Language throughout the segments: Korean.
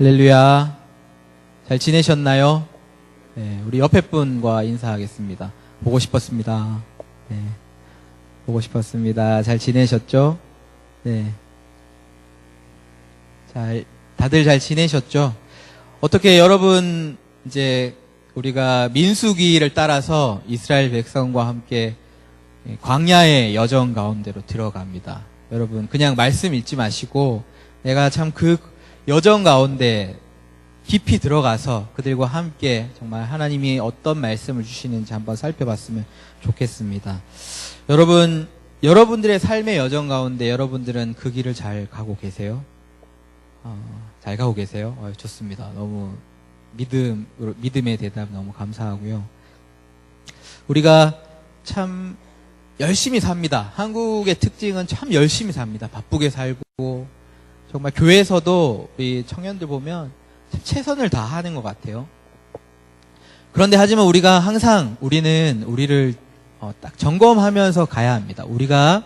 할렐루야. 잘 지내셨나요? 네, 우리 옆에 분과 인사하겠습니다. 보고 싶었습니다. 네, 보고 싶었습니다. 잘 지내셨죠? 네. 잘, 다들 잘 지내셨죠? 어떻게 여러분, 이제, 우리가 민수기를 따라서 이스라엘 백성과 함께 광야의 여정 가운데로 들어갑니다. 여러분, 그냥 말씀 읽지 마시고, 내가 참 그 여정 가운데 깊이 들어가서 그들과 함께 정말 하나님이 어떤 말씀을 주시는지 한번 살펴봤으면 좋겠습니다. 여러분, 여러분들의 삶의 여정 가운데 여러분들은 그 길을 잘 가고 계세요? 어, 잘 가고 계세요? 어, 좋습니다. 너무 믿음, 믿음의 대답 너무 감사하고요. 우리가 참 열심히 삽니다. 한국의 특징은 참 열심히 삽니다. 바쁘게 살고, 정말 교회에서도 우리 청년들 보면 최선을 다하는 것 같아요. 그런데 하지만 우리가 항상 우리는 우리를 어, 딱 점검하면서 가야 합니다. 우리가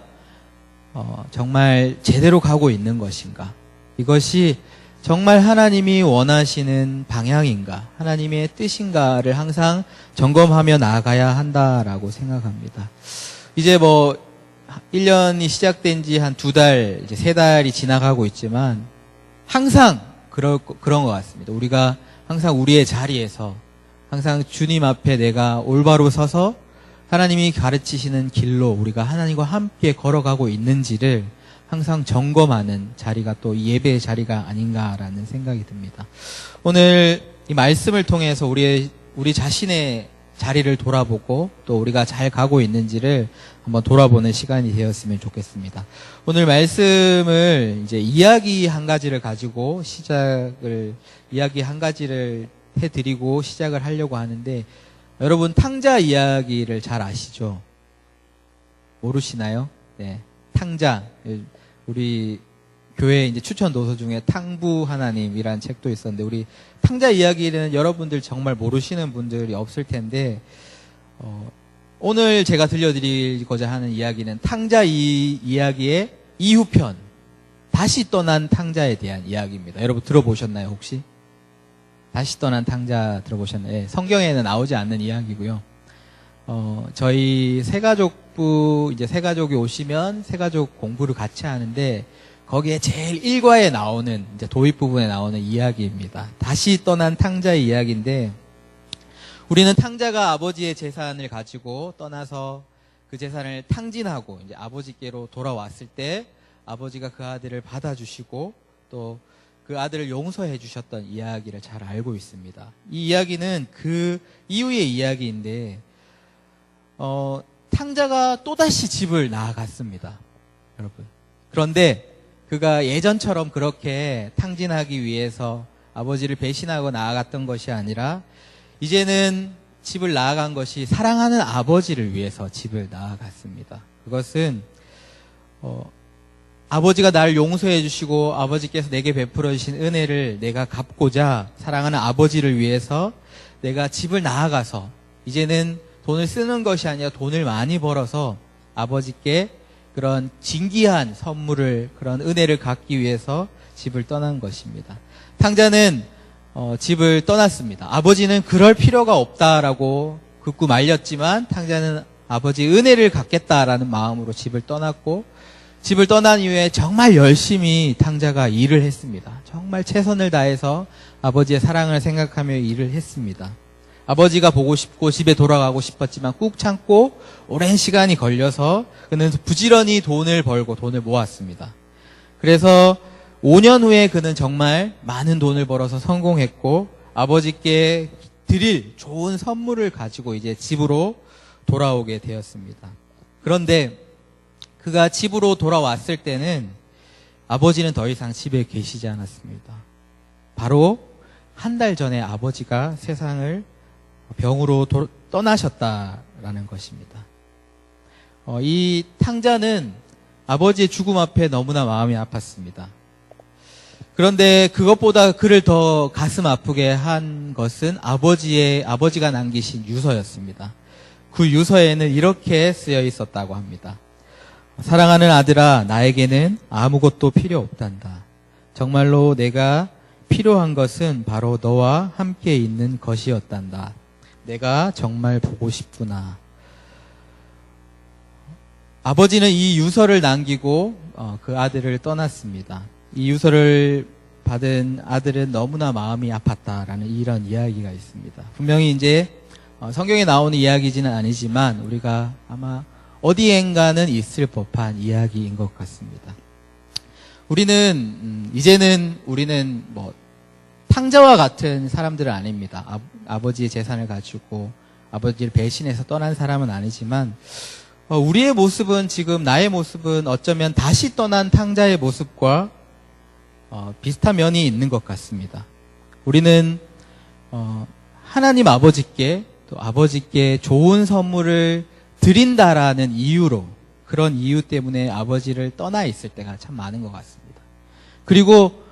어, 정말 제대로 가고 있는 것인가? 이것이 정말 하나님이 원하시는 방향인가? 하나님의 뜻인가를 항상 점검하며 나아가야 한다라고 생각합니다. 이제 뭐 1년이 시작된 지 한 두 달, 이제 세 달이 지나가고 있지만 항상 그럴, 그런 것 같습니다. 우리가 항상 우리의 자리에서 항상 주님 앞에 내가 올바로 서서 하나님이 가르치시는 길로 우리가 하나님과 함께 걸어가고 있는지를 항상 점검하는 자리가 또 예배의 자리가 아닌가라는 생각이 듭니다. 오늘 이 말씀을 통해서 우리의, 우리 자신의 자리를 돌아보고 또 우리가 잘 가고 있는지를 한번 돌아보는 시간이 되었으면 좋겠습니다. 오늘 말씀을 이제 이야기 한 가지를 가지고 시작을, 이야기 한 가지를 해드리고 시작을 하려고 하는데 여러분 탕자 이야기를 잘 아시죠? 모르시나요? 네. 탕자. 우리 교회 이제 추천 도서 중에 탕부 하나님이라는 책도 있었는데 우리 탕자 이야기는 여러분들 정말 모르시는 분들이 없을 텐데 어, 오늘 제가 들려드리고자 하는 이야기는 탕자 이 이야기의 이후편 다시 떠난 탕자에 대한 이야기입니다. 여러분 들어보셨나요 혹시? 다시 떠난 탕자 들어보셨나요? 네, 성경에는 나오지 않는 이야기고요. 어, 저희 새가족부 이제 새가족이 오시면 새가족 공부를 같이 하는데 거기에 제일 일과에 나오는 이제 도입 부분에 나오는 이야기입니다. 다시 떠난 탕자의 이야기인데 우리는 탕자가 아버지의 재산을 가지고 떠나서 그 재산을 탕진하고 이제 아버지께로 돌아왔을 때 아버지가 그 아들을 받아주시고 또 그 아들을 용서해 주셨던 이야기를 잘 알고 있습니다. 이 이야기는 그 이후의 이야기인데 어, 탕자가 또다시 집을 나아갔습니다. 여러분. 그런데 그가 예전처럼 그렇게 탕진하기 위해서 아버지를 배신하고 나아갔던 것이 아니라 이제는 집을 나아간 것이 사랑하는 아버지를 위해서 집을 나아갔습니다. 그것은 어, 아버지가 나를 용서해 주시고 아버지께서 내게 베풀어 주신 은혜를 내가 갚고자 사랑하는 아버지를 위해서 내가 집을 나아가서 이제는 돈을 쓰는 것이 아니라 돈을 많이 벌어서 아버지께 그런 진기한 선물을 그런 은혜를 갖기 위해서 집을 떠난 것입니다. 탕자는 어, 집을 떠났습니다. 아버지는 그럴 필요가 없다라고 극구 말렸지만 탕자는 아버지 은혜를 갖겠다라는 마음으로 집을 떠났고 집을 떠난 이후에 정말 열심히 탕자가 일을 했습니다. 정말 최선을 다해서 아버지의 사랑을 생각하며 일을 했습니다. 아버지가 보고 싶고 집에 돌아가고 싶었지만 꾹 참고 오랜 시간이 걸려서 그는 부지런히 돈을 벌고 돈을 모았습니다. 그래서 5년 후에 그는 정말 많은 돈을 벌어서 성공했고 아버지께 드릴 좋은 선물을 가지고 이제 집으로 돌아오게 되었습니다. 그런데 그가 집으로 돌아왔을 때는 아버지는 더 이상 집에 계시지 않았습니다. 바로 한 달 전에 아버지가 세상을 병으로 도, 떠나셨다라는 것입니다. 어, 이 탕자는 아버지의 죽음 앞에 너무나 마음이 아팠습니다. 그런데 그것보다 그를 더 가슴 아프게 한 것은 아버지의 아버지가 남기신 유서였습니다. 그 유서에는 이렇게 쓰여 있었다고 합니다. 사랑하는 아들아, 나에게는 아무것도 필요 없단다. 정말로 내가 필요한 것은 바로 너와 함께 있는 것이었단다. 내가 정말 보고 싶구나. 아버지는 이 유서를 남기고 어, 그 아들을 떠났습니다. 이 유서를 받은 아들은 너무나 마음이 아팠다라는 이런 이야기가 있습니다. 분명히 이제 어, 성경에 나오는 이야기지는 아니지만 우리가 아마 어디엔가는 있을 법한 이야기인 것 같습니다. 우리는 음, 이제는 우리는 뭐 탕자와 같은 사람들은 아닙니다. 아, 버지의 재산을 가지고 아버지를 배신해서 떠난 사람은 아니지만 어, 우리의 모습은 지금 나의 모습은 어쩌면 다시 떠난 탕자의 모습과 어, 비슷한 면이 있는 것 같습니다. 우리는 어, 하나님 아버지께 또 아버지께 좋은 선물을 드린다라는 이유로 그런 이유 때문에 아버지를 떠나 있을 때가 참 많은 것 같습니다. 그리고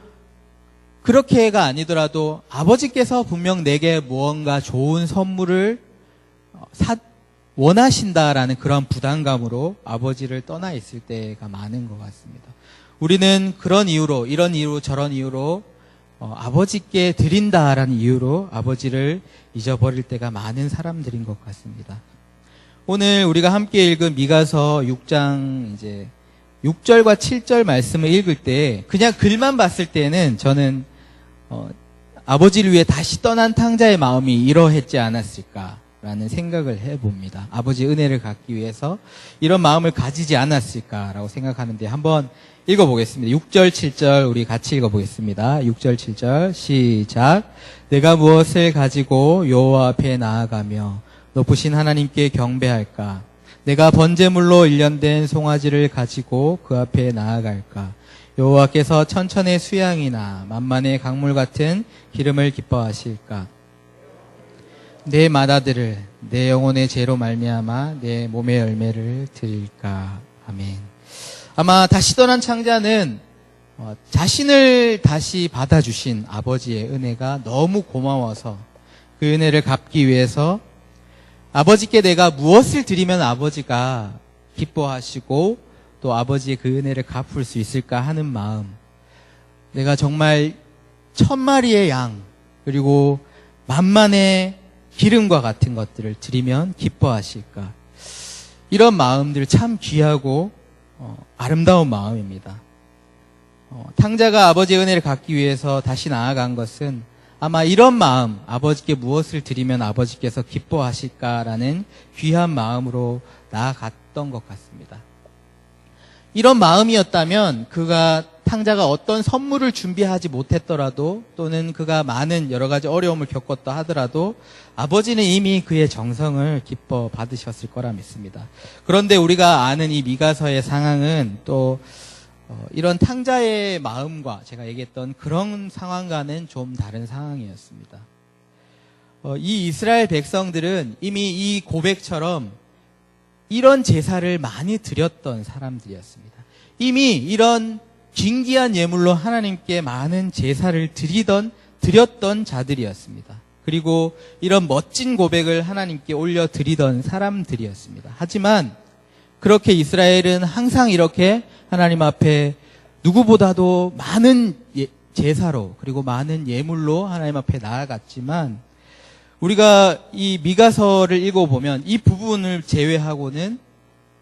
그렇게가 아니더라도 아버지께서 분명 내게 무언가 좋은 선물을 어, 사, 원하신다라는 그런 부담감으로 아버지를 떠나 있을 때가 많은 것 같습니다. 우리는 그런 이유로, 이런 이유로, 저런 이유로 어, 아버지께 드린다라는 이유로 아버지를 잊어버릴 때가 많은 사람들인 것 같습니다. 오늘 우리가 함께 읽은 미가서 6장 이제 6절과 7절 말씀을 읽을 때 그냥 글만 봤을 때는 저는 어, 아버지를 위해 다시 떠난 탕자의 마음이 이러했지 않았을까 라는 생각을 해봅니다. 아버지 은혜를 갖기 위해서 이런 마음을 가지지 않았을까라고 생각하는데 한번 읽어보겠습니다. 6절, 7절 우리 같이 읽어보겠습니다. 6절, 7절 시작. 내가 무엇을 가지고 여호와 앞에 나아가며 높으신 하나님께 경배할까? 내가 번제물로 일련된 송아지를 가지고 그 앞에 나아갈까? 여호와께서 천천의 수양이나 만만의 강물 같은 기름을 기뻐하실까? 내 마다들을 내 영혼의 죄로 말미암아 내 몸의 열매를 드릴까 아멘. 아마 다시 떠난 창자는 어, 자신을 다시 받아주신 아버지의 은혜가 너무 고마워서 그 은혜를 갚기 위해서 아버지께 내가 무엇을 드리면 아버지가 기뻐하시고 또 아버지의 그 은혜를 갚을 수 있을까 하는 마음. 내가 정말 천 마리의 양 그리고 만만의 기름과 같은 것들을 드리면 기뻐하실까? 이런 마음들 참 귀하고 어, 아름다운 마음입니다. 어, 탕자가 아버지의 은혜를 갖기 위해서 다시 나아간 것은 아마 이런 마음, 아버지께 무엇을 드리면 아버지께서 기뻐하실까라는 귀한 마음으로 나아갔던 것 같습니다. 이런 마음이었다면 그가 탕자가 어떤 선물을 준비하지 못했더라도 또는 그가 많은 여러 가지 어려움을 겪었다 하더라도 아버지는 이미 그의 정성을 기뻐 받으셨을 거라 믿습니다. 그런데 우리가 아는 이 미가서의 상황은 또 어, 이런 탕자의 마음과 제가 얘기했던 그런 상황과는 좀 다른 상황이었습니다. 어, 이 이스라엘 백성들은 이미 이 고백처럼 이런 제사를 많이 드렸던 사람들이었습니다. 이미 이런 진기한 예물로 하나님께 많은 제사를 드리던 드렸던 자들이었습니다. 그리고 이런 멋진 고백을 하나님께 올려 드리던 사람들이었습니다. 하지만 그렇게 이스라엘은 항상 이렇게 하나님 앞에 누구보다도 많은 예, 제사로 그리고 많은 예물로 하나님 앞에 나아갔지만 우리가 이 미가서를 읽어보면 이 부분을 제외하고는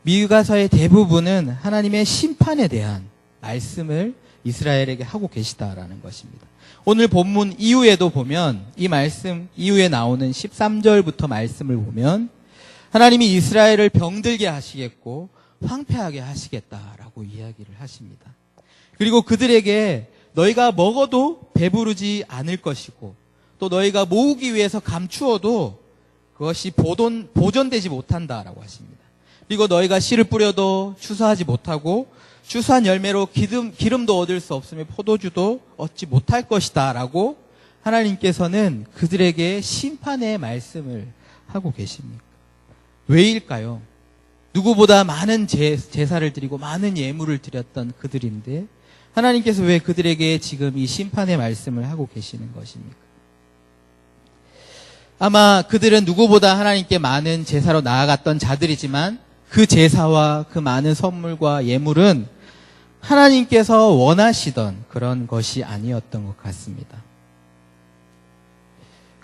미가서의 대부분은 하나님의 심판에 대한 말씀을 이스라엘에게 하고 계시다라는 것입니다. 오늘 본문 이후에도 보면 이 말씀 이후에 나오는 13절부터 말씀을 보면 하나님이 이스라엘을 병들게 하시겠고 황폐하게 하시겠다라고 이야기를 하십니다. 그리고 그들에게 너희가 먹어도 배부르지 않을 것이고 또 너희가 모으기 위해서 감추어도 그것이 보존, 보존되지 못한다라고 하십니다. 그리고 너희가 씨를 뿌려도 추수하지 못하고 추수한 열매로 기름, 기름도 얻을 수 없으며 포도주도 얻지 못할 것이다. 라고 하나님께서는 그들에게 심판의 말씀을 하고 계십니까? 왜일까요? 누구보다 많은 제, 제사를 드리고 많은 예물을 드렸던 그들인데 하나님께서 왜 그들에게 지금 이 심판의 말씀을 하고 계시는 것입니까? 아마 그들은 누구보다 하나님께 많은 제사로 나아갔던 자들이지만 그 제사와 그 많은 선물과 예물은 하나님께서 원하시던 그런 것이 아니었던 것 같습니다.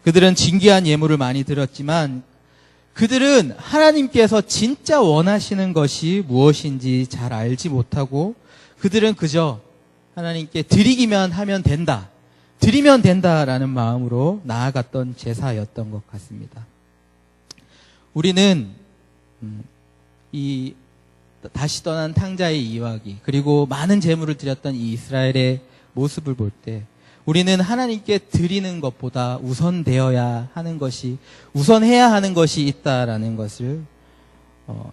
그들은 진귀한 예물을 많이 들었지만 그들은 하나님께서 진짜 원하시는 것이 무엇인지 잘 알지 못하고 그들은 그저 하나님께 드리기만 하면 된다. 드리면 된다라는 마음으로 나아갔던 제사였던 것 같습니다. 우리는 음, 이 다시 떠난 탕자의 이야기 그리고 많은 재물을 드렸던 이 이스라엘의 모습을 볼 때 우리는 하나님께 드리는 것보다 우선되어야 하는 것이 우선해야 하는 것이 있다라는 것을 어,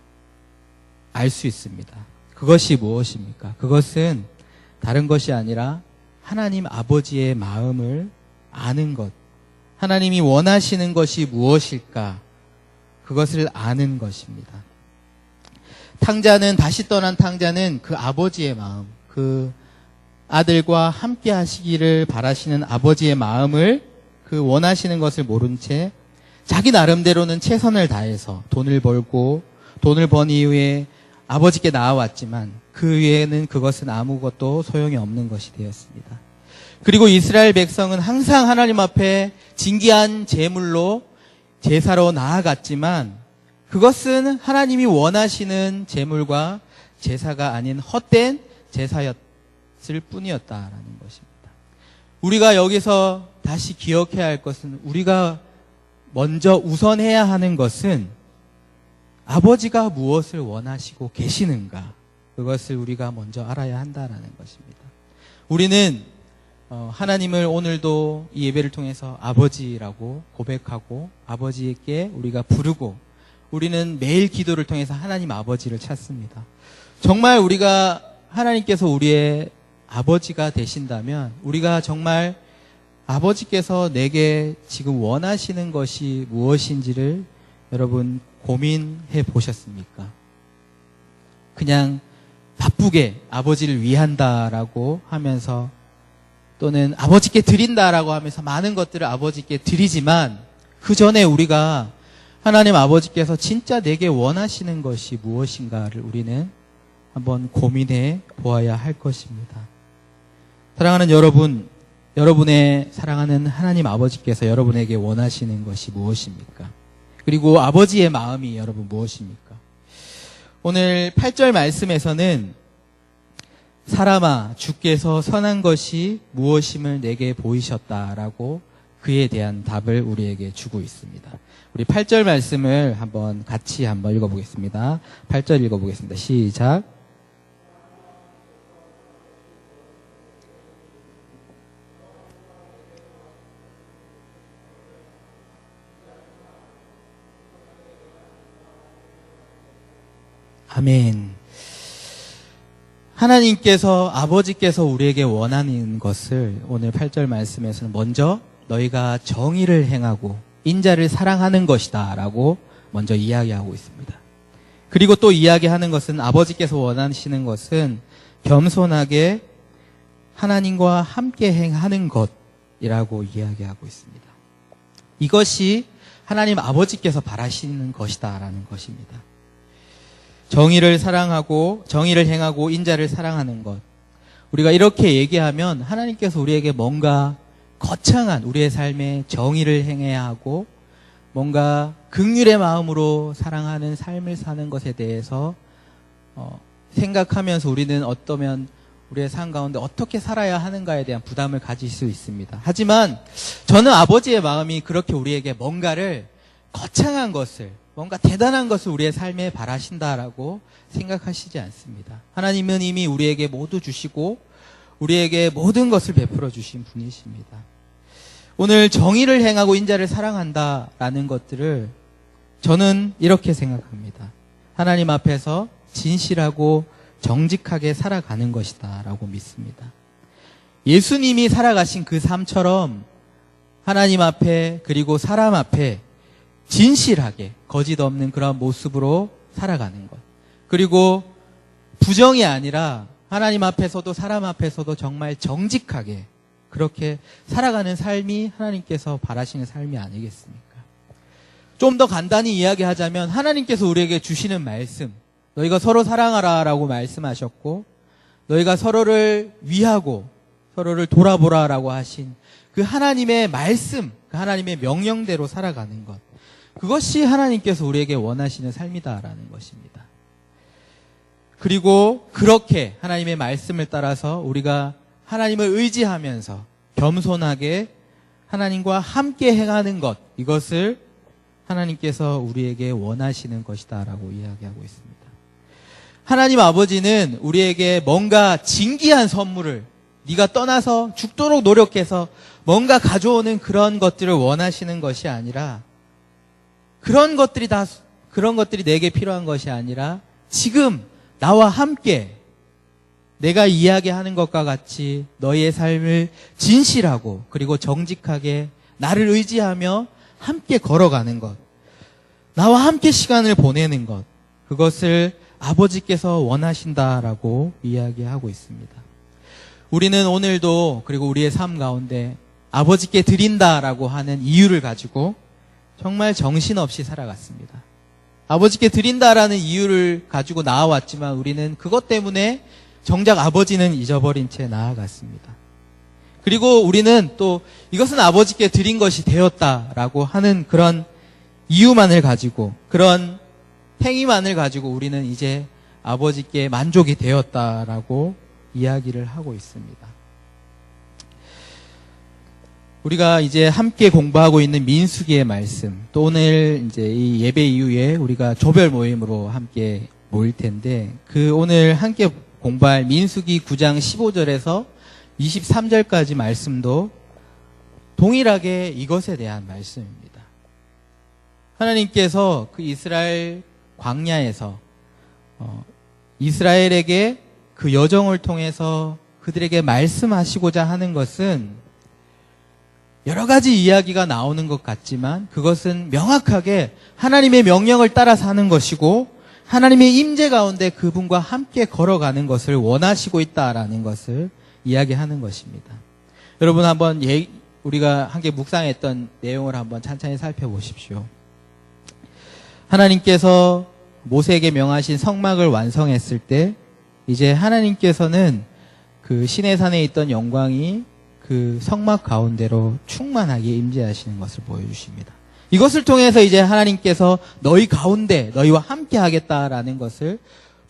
알 수 있습니다. 그것이 무엇입니까? 그것은 다른 것이 아니라 하나님 아버지의 마음을 아는 것. 하나님이 원하시는 것이 무엇일까? 그것을 아는 것입니다. 탕자는 다시 떠난 탕자는 그 아버지의 마음, 그 아들과 함께 하시기를 바라시는 아버지의 마음을 그 원하시는 것을 모른 채 자기 나름대로는 최선을 다해서 돈을 벌고 돈을 번 이후에 아버지께 나아왔지만 그 외에는 그것은 아무것도 소용이 없는 것이 되었습니다. 그리고 이스라엘 백성은 항상 하나님 앞에 진기한 제물로 제사로 나아갔지만 그것은 하나님이 원하시는 제물과 제사가 아닌 헛된 제사였을 뿐이었다라는 것입니다. 우리가 여기서 다시 기억해야 할 것은 우리가 먼저 우선해야 하는 것은 아버지가 무엇을 원하시고 계시는가 그것을 우리가 먼저 알아야 한다라는 것입니다. 우리는 어, 하나님을 오늘도 이 예배를 통해서 아버지라고 고백하고 아버지께 우리가 부르고 우리는 매일 기도를 통해서 하나님 아버지를 찾습니다. 정말 우리가 하나님께서 우리의 아버지가 되신다면 우리가 정말 아버지께서 내게 지금 원하시는 것이 무엇인지를 여러분 고민해 보셨습니까? 그냥 바쁘게 아버지를 위한다라고 하면서 또는 아버지께 드린다라고 하면서 많은 것들을 아버지께 드리지만 그 전에 우리가 하나님 아버지께서 진짜 내게 원하시는 것이 무엇인가를 우리는 한번 고민해 보아야 할 것입니다. 사랑하는 여러분, 여러분의 사랑하는 하나님 아버지께서 여러분에게 원하시는 것이 무엇입니까? 그리고 아버지의 마음이 여러분 무엇입니까? 오늘 8절 말씀에서는 사람아 주께서 선한 것이 무엇임을 내게 보이셨다라고 그에 대한 답을 우리에게 주고 있습니다. 우리 8절 말씀을 한번 같이 한번 읽어보겠습니다. 8절 읽어보겠습니다. 시작. 아멘. 하나님께서 아버지께서 우리에게 원하는 것을 오늘 8절 말씀에서는 먼저 너희가 정의를 행하고 인자를 사랑하는 것이다 라고 먼저 이야기하고 있습니다. 그리고 또 이야기하는 것은 아버지께서 원하시는 것은 겸손하게 하나님과 함께 행하는 것이라고 이야기하고 있습니다. 이것이 하나님 아버지께서 바라시는 것이다라는 것입니다. 정의를 사랑하고 정의를 행하고 인자를 사랑하는 것. 우리가 이렇게 얘기하면 하나님께서 우리에게 뭔가 거창한 우리의 삶에 정의를 행해야 하고 뭔가 극률의 마음으로 사랑하는 삶을 사는 것에 대해서 어, 생각하면서 우리는 어떠면 우리의 삶 가운데 어떻게 살아야 하는가에 대한 부담을 가질 수 있습니다. 하지만 저는 아버지의 마음이 그렇게 우리에게 뭔가를 거창한 것을 뭔가 대단한 것을 우리의 삶에 바라신다라고 생각하시지 않습니다. 하나님은 이미 우리에게 모두 주시고 우리에게 모든 것을 베풀어 주신 분이십니다. 오늘 정의를 행하고 인자를 사랑한다라는 것들을 저는 이렇게 생각합니다. 하나님 앞에서 진실하고 정직하게 살아가는 것이다라고 믿습니다. 예수님이 살아가신 그 삶처럼 하나님 앞에 그리고 사람 앞에 진실하게 거짓 없는 그런 모습으로 살아가는 것. 그리고 부정이 아니라 하나님 앞에서도 사람 앞에서도 정말 정직하게 그렇게 살아가는 삶이 하나님께서 바라시는 삶이 아니겠습니까? 좀 더 간단히 이야기하자면 하나님께서 우리에게 주시는 말씀, 너희가 서로 사랑하라 라고 말씀하셨고, 너희가 서로를 위하고 서로를 돌아보라 라고 하신 그 하나님의 말씀, 그 하나님의 명령대로 살아가는 것. 그것이 하나님께서 우리에게 원하시는 삶이다라는 것입니다. 그리고 그렇게 하나님의 말씀을 따라서 우리가 하나님을 의지하면서 겸손하게 하나님과 함께 행하는 것, 이것을 하나님께서 우리에게 원하시는 것이다라고 이야기하고 있습니다. 하나님 아버지는 우리에게 뭔가 진기한 선물을 네가 떠나서 죽도록 노력해서 뭔가 가져오는 그런 것들을 원하시는 것이 아니라 그런 것들이 다 그런 것들이 내게 필요한 것이 아니라 지금 나와 함께 내가 이야기하는 것과 같이 너희의 삶을 진실하고 그리고 정직하게 나를 의지하며 함께 걸어가는 것. 나와 함께 시간을 보내는 것. 그것을 아버지께서 원하신다라고 이야기하고 있습니다. 우리는 오늘도 그리고 우리의 삶 가운데 아버지께 드린다라고 하는 이유를 가지고 정말 정신없이 살아갔습니다. 아버지께 드린다라는 이유를 가지고 나아왔지만 우리는 그것 때문에 정작 아버지는 잊어버린 채 나아갔습니다. 그리고 우리는 또 이것은 아버지께 드린 것이 되었다라고 하는 그런 이유만을 가지고 그런 행위만을 가지고 우리는 이제 아버지께 만족이 되었다라고 이야기를 하고 있습니다. 우리가 이제 함께 공부하고 있는 민수기의 말씀, 또 오늘 이제 이 예배 이후에 우리가 조별 모임으로 함께 모일 텐데, 그 오늘 함께 공부할 민수기 9장 15절에서 23절까지 말씀도 동일하게 이것에 대한 말씀입니다. 하나님께서 그 이스라엘 광야에서 어, 이스라엘에게 그 여정을 통해서 그들에게 말씀하시고자 하는 것은 여러 가지 이야기가 나오는 것 같지만 그것은 명확하게 하나님의 명령을 따라 사는 것이고 하나님의 임재 가운데 그분과 함께 걸어가는 것을 원하시고 있다라는 것을 이야기하는 것입니다. 여러분 한번 예, 우리가 함께 묵상했던 내용을 한번 찬찬히 살펴보십시오. 하나님께서 모세에게 명하신 성막을 완성했을 때 이제 하나님께서는 그 시내산에 있던 영광이 그 성막 가운데로 충만하게 임재하시는 것을 보여주십니다. 이것을 통해서 이제 하나님께서 너희 가운데 너희와 함께 하겠다라는 것을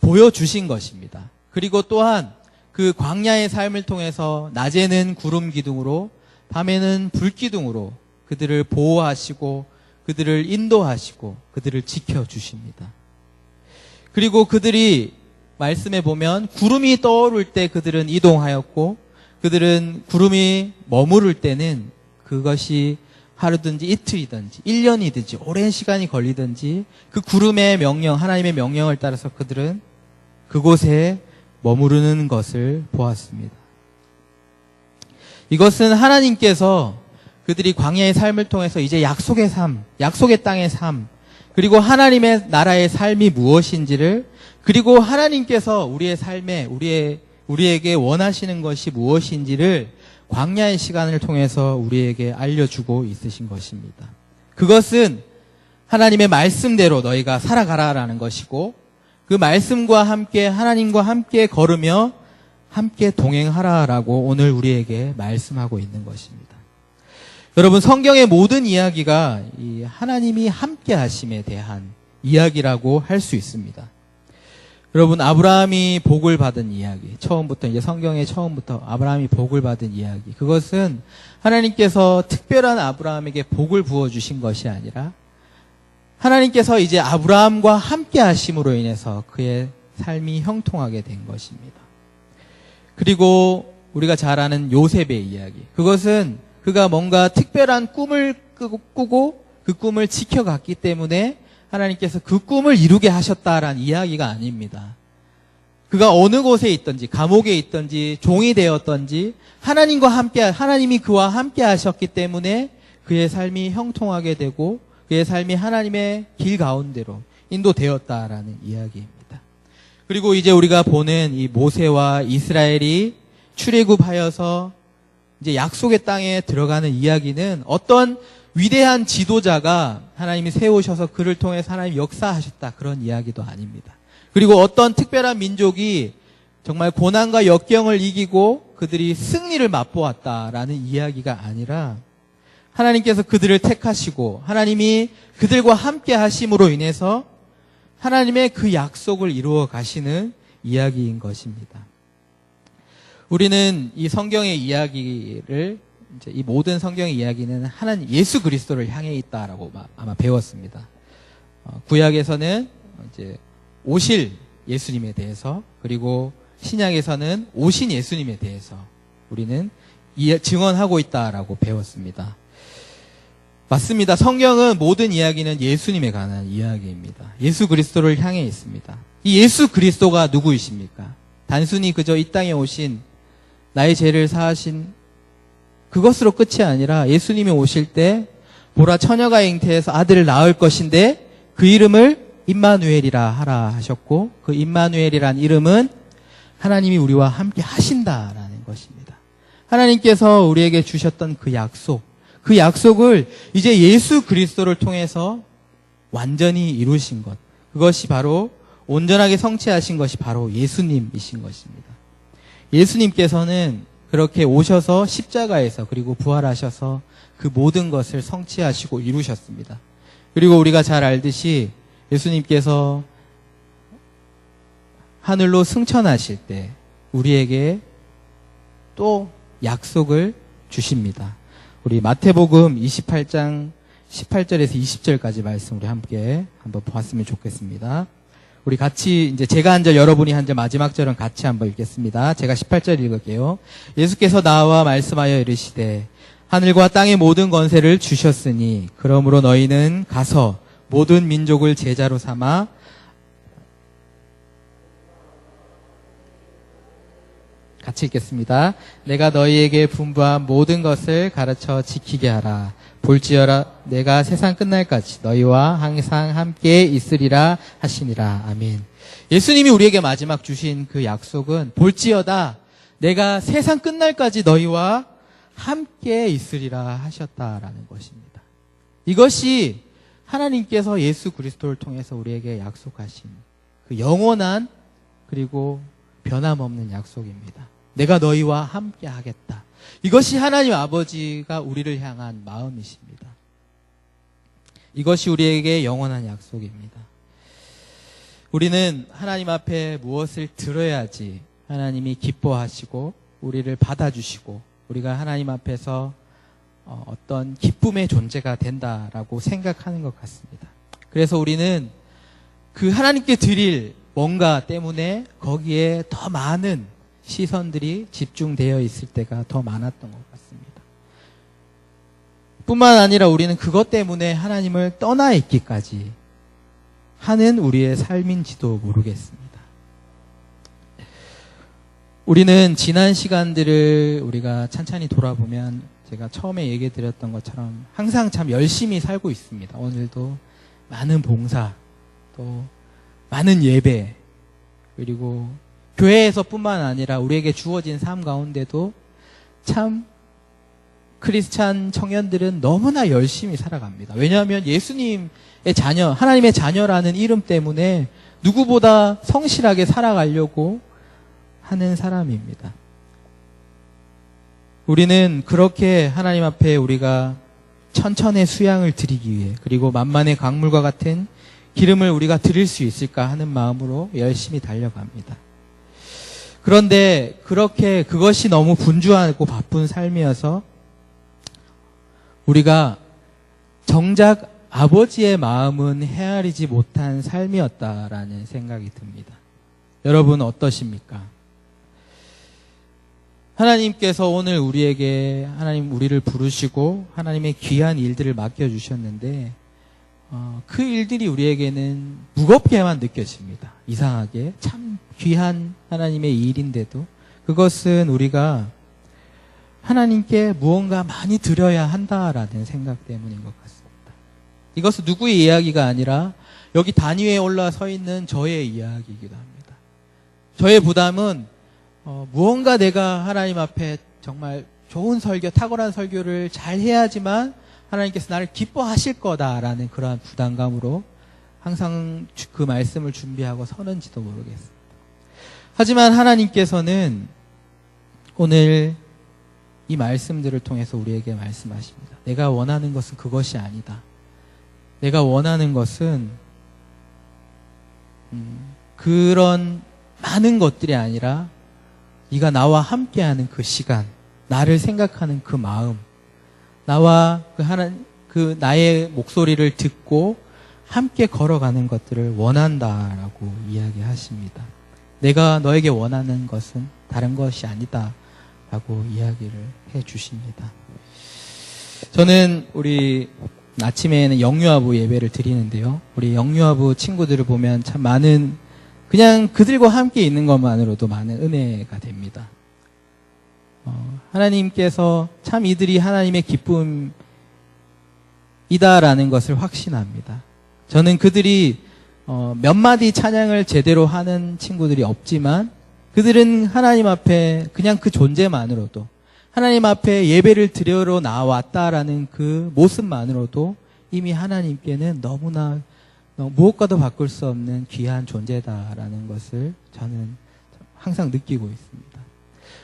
보여주신 것입니다. 그리고 또한 그 광야의 삶을 통해서 낮에는 구름 기둥으로 밤에는 불 기둥으로 그들을 보호하시고 그들을 인도하시고 그들을 지켜 주십니다. 그리고 그들이 말씀에 보면 구름이 떠오를 때 그들은 이동하였고 그들은 구름이 머무를 때는 그것이 하루든지 이틀이든지 1년이든지 오랜 시간이 걸리든지 그 구름의 명령 하나님의 명령을 따라서 그들은 그곳에 머무르는 것을 보았습니다. 이것은 하나님께서 그들이 광야의 삶을 통해서 이제 약속의 삶, 약속의 땅의 삶, 그리고 하나님의 나라의 삶이 무엇인지를 그리고 하나님께서 우리의 삶에 우리의 우리에게 원하시는 것이 무엇인지를 광야의 시간을 통해서 우리에게 알려주고 있으신 것입니다. 그것은 하나님의 말씀대로 너희가 살아가라라는 것이고 그 말씀과 함께 하나님과 함께 걸으며 함께 동행하라라고 오늘 우리에게 말씀하고 있는 것입니다. 여러분 성경의 모든 이야기가 이 하나님이 함께 하심에 대한 이야기라고 할 수 있습니다. 여러분 아브라함이 복을 받은 이야기. 처음부터 이제 성경의 처음부터 아브라함이 복을 받은 이야기. 그것은 하나님께서 특별한 아브라함에게 복을 부어 주신 것이 아니라 하나님께서 이제 아브라함과 함께 하심으로 인해서 그의 삶이 형통하게 된 것입니다. 그리고 우리가 잘 아는 요셉의 이야기. 그것은 그가 뭔가 특별한 꿈을 꾸고 그 꿈을 지켜갔기 때문에 하나님께서 그 꿈을 이루게 하셨다라는 이야기가 아닙니다. 그가 어느 곳에 있든지 감옥에 있든지 종이 되었든지 하나님과 함께 하나님이 그와 함께 하셨기 때문에 그의 삶이 형통하게 되고 그의 삶이 하나님의 길 가운데로 인도되었다라는 이야기입니다. 그리고 이제 우리가 보는 이 모세와 이스라엘이 출애굽하여서 이제 약속의 땅에 들어가는 이야기는 어떤 위대한 지도자가 하나님이 세우셔서 그를 통해서 하나님 역사하셨다 그런 이야기도 아닙니다. 그리고 어떤 특별한 민족이 정말 고난과 역경을 이기고 그들이 승리를 맛보았다라는 이야기가 아니라 하나님께서 그들을 택하시고 하나님이 그들과 함께 하심으로 인해서 하나님의 그 약속을 이루어 가시는 이야기인 것입니다. 우리는 이 성경의 이야기를 이제 이 모든 성경의 이야기는 하나님 예수 그리스도를 향해 있다라고 아마 배웠습니다. 어, 구약에서는 이제 오실 예수님에 대해서 그리고 신약에서는 오신 예수님에 대해서 우리는 증언하고 있다라고 배웠습니다. 맞습니다. 성경은 모든 이야기는 예수님에 관한 이야기입니다. 예수 그리스도를 향해 있습니다. 이 예수 그리스도가 누구이십니까? 단순히 그저 이 땅에 오신 나의 죄를 사하신 그것으로 끝이 아니라 예수님이 오실 때 보라 처녀가 잉태해서 아들을 낳을 것인데 그 이름을 임마누엘이라 하라 하셨고 그 임마누엘이란 이름은 하나님이 우리와 함께 하신다라는 것입니다. 하나님께서 우리에게 주셨던 그 약속, 그 약속을 이제 예수 그리스도를 통해서 완전히 이루신 것. 그것이 바로 온전하게 성취하신 것이 바로 예수님이신 것입니다. 예수님께서는 그렇게 오셔서 십자가에서 그리고 부활하셔서 그 모든 것을 성취하시고 이루셨습니다. 그리고 우리가 잘 알듯이 예수님께서 하늘로 승천하실 때 우리에게 또 약속을 주십니다. 우리 마태복음 28장 18절에서 20절까지 말씀 우리 함께 한번 보았으면 좋겠습니다. 우리 같이 이제 제가 한 절 여러분이 한 절 마지막 절은 같이 한번 읽겠습니다. 제가 18절 읽을게요. 예수께서 나와 말씀하여 이르시되 하늘과 땅의 모든 권세를 주셨으니 그러므로 너희는 가서 모든 민족을 제자로 삼아 같이 읽겠습니다. 내가 너희에게 분부한 모든 것을 가르쳐 지키게 하라. 볼지어라 내가 세상 끝날까지 너희와 항상 함께 있으리라 하시니라. 아멘. 예수님이 우리에게 마지막 주신 그 약속은 볼지어다 내가 세상 끝날까지 너희와 함께 있으리라 하셨다라는 것입니다. 이것이 하나님께서 예수 그리스도를 통해서 우리에게 약속하신 그 영원한 그리고 변함없는 약속입니다. 내가 너희와 함께 하겠다. 이것이 하나님 아버지가 우리를 향한 마음이십니다. 이것이 우리에게 영원한 약속입니다. 우리는 하나님 앞에 무엇을 들어야지 하나님이 기뻐하시고 우리를 받아주시고 우리가 하나님 앞에서 어, 어떤 기쁨의 존재가 된다라고 생각하는 것 같습니다. 그래서 우리는 그 하나님께 드릴 뭔가 때문에 거기에 더 많은 시선들이 집중되어 있을 때가 더 많았던 것 같습니다. 뿐만 아니라 우리는 그것 때문에 하나님을 떠나 있기까지 하는 우리의 삶인지도 모르겠습니다. 우리는 지난 시간들을 우리가 찬찬히 돌아보면 제가 처음에 얘기 드렸던 것처럼 항상 참 열심히 살고 있습니다. 오늘도 많은 봉사, 또 많은 예배, 그리고 교회에서뿐만 아니라 우리에게 주어진 삶 가운데도 참 크리스찬 청년들은 너무나 열심히 살아갑니다. 왜냐하면 예수님의 자녀, 하나님의 자녀라는 이름 때문에 누구보다 성실하게 살아가려고 하는 사람입니다. 우리는 그렇게 하나님 앞에 우리가 천천의 수양을 드리기 위해 그리고 만만의 강물과 같은 기름을 우리가 드릴 수 있을까 하는 마음으로 열심히 달려갑니다. 그런데 그렇게 그것이 너무 분주하고 바쁜 삶이어서 우리가 정작 아버지의 마음은 헤아리지 못한 삶이었다라는 생각이 듭니다. 여러분 어떠십니까? 하나님께서 오늘 우리에게 하나님 우리를 부르시고 하나님의 귀한 일들을 맡겨 주셨는데 어, 그 일들이 우리에게는 무겁게만 느껴집니다. 이상하게 참 귀한 하나님의 일인데도 그것은 우리가 하나님께 무언가 많이 드려야 한다라는 생각 때문인 것 같습니다. 이것은 누구의 이야기가 아니라 여기 단위에 올라 서 있는 저의 이야기이기도 합니다. 저의 부담은 어, 무언가 내가 하나님 앞에 정말 좋은 설교, 탁월한 설교를 잘 해야지만 하나님께서 나를 기뻐하실 거다라는 그러한 부담감으로 항상 그 말씀을 준비하고 서는지도 모르겠습니다. 하지만 하나님께서는 오늘 이 말씀들을 통해서 우리에게 말씀하십니다. 내가 원하는 것은 그것이 아니다. 내가 원하는 것은 음, 그런 많은 것들이 아니라 네가 나와 함께하는 그 시간, 나를 생각하는 그 마음, 나와 그 하나 그 나의 목소리를 듣고 함께 걸어가는 것들을 원한다라고 이야기하십니다. 내가 너에게 원하는 것은 다른 것이 아니다라고 이야기를 해 주십니다. 저는 우리 아침에는 영유아부 예배를 드리는데요. 우리 영유아부 친구들을 보면 참 많은 그냥 그들과 함께 있는 것만으로도 많은 은혜가 됩니다. 어, 하나님께서 참 이들이 하나님의 기쁨이다라는 것을 확신합니다. 저는 그들이 어, 몇 마디 찬양을 제대로 하는 친구들이 없지만 그들은 하나님 앞에 그냥 그 존재만으로도 하나님 앞에 예배를 드려러 나왔다라는 그 모습만으로도 이미 하나님께는 너무나 무엇과도 바꿀 수 없는 귀한 존재다라는 것을 저는 항상 느끼고 있습니다.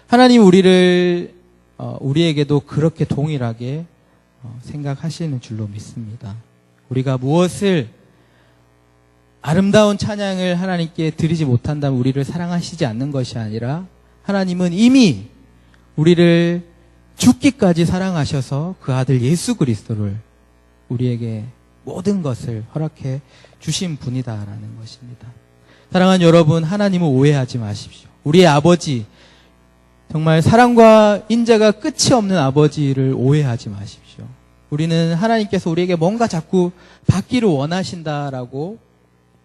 하나님 우리를 어, 우리에게도 그렇게 동일하게 어, 생각하시는 줄로 믿습니다. 우리가 무엇을 아름다운 찬양을 하나님께 드리지 못한다면 우리를 사랑하시지 않는 것이 아니라 하나님은 이미 우리를 죽기까지 사랑하셔서 그 아들 예수 그리스도를 우리에게 모든 것을 허락해 주신 분이다라는 것입니다. 사랑하는 여러분, 하나님을 오해하지 마십시오. 우리의 아버지, 정말 사랑과 인자가 끝이 없는 아버지를 오해하지 마십시오. 우리는 하나님께서 우리에게 뭔가 자꾸 받기를 원하신다라고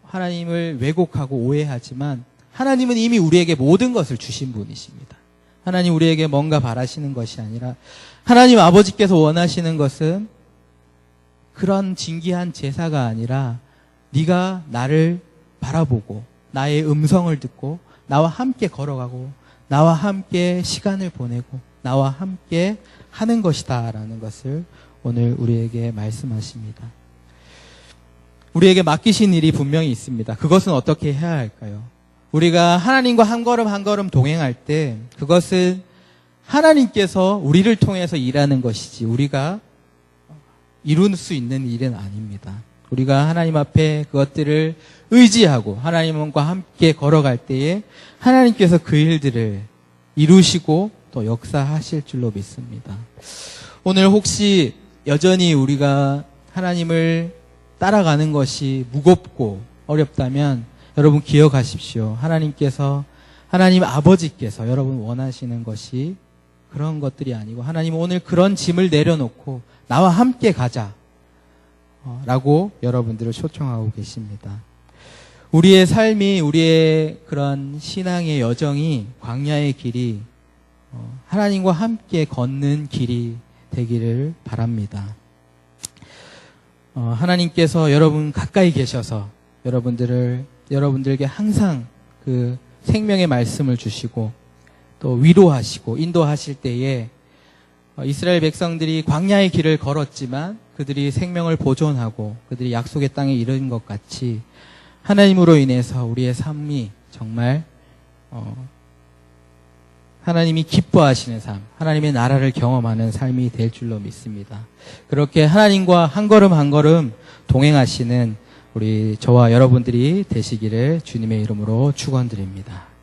하나님을 왜곡하고 오해하지만 하나님은 이미 우리에게 모든 것을 주신 분이십니다. 하나님 우리에게 뭔가 바라시는 것이 아니라 하나님 아버지께서 원하시는 것은 그런 진기한 제사가 아니라 네가 나를 바라보고 나의 음성을 듣고 나와 함께 걸어가고 나와 함께 시간을 보내고 나와 함께 하는 것이다라는 것을 오늘 우리에게 말씀하십니다. 우리에게 맡기신 일이 분명히 있습니다. 그것은 어떻게 해야 할까요? 우리가 하나님과 한 걸음 한 걸음 동행할 때 그것은 하나님께서 우리를 통해서 일하는 것이지 우리가 이룰 수 있는 일은 아닙니다. 우리가 하나님 앞에 그것들을 의지하고 하나님과 함께 걸어갈 때에 하나님께서 그 일들을 이루시고 또 역사하실 줄로 믿습니다. 오늘 혹시 여전히 우리가 하나님을 따라가는 것이 무겁고 어렵다면 여러분 기억하십시오. 하나님께서 하나님 아버지께서 여러분 원하시는 것이 그런 것들이 아니고 하나님 오늘 그런 짐을 내려놓고 나와 함께 가자. 어, 라고 여러분들을 초청하고 계십니다. 우리의 삶이, 우리의 그런 신앙의 여정이, 광야의 길이, 어, 하나님과 함께 걷는 길이 되기를 바랍니다. 어, 하나님께서 여러분 가까이 계셔서 여러분들을, 여러분들에게 항상 그 생명의 말씀을 주시고 또 위로하시고 인도하실 때에 어, 이스라엘 백성들이 광야의 길을 걸었지만 그들이 생명을 보존하고 그들이 약속의 땅에 이른 것 같이 하나님으로 인해서 우리의 삶이 정말 어, 하나님이 기뻐하시는 삶, 하나님의 나라를 경험하는 삶이 될 줄로 믿습니다. 그렇게 하나님과 한 걸음 한 걸음 동행하시는 우리 저와 여러분들이 되시기를 주님의 이름으로 축원드립니다.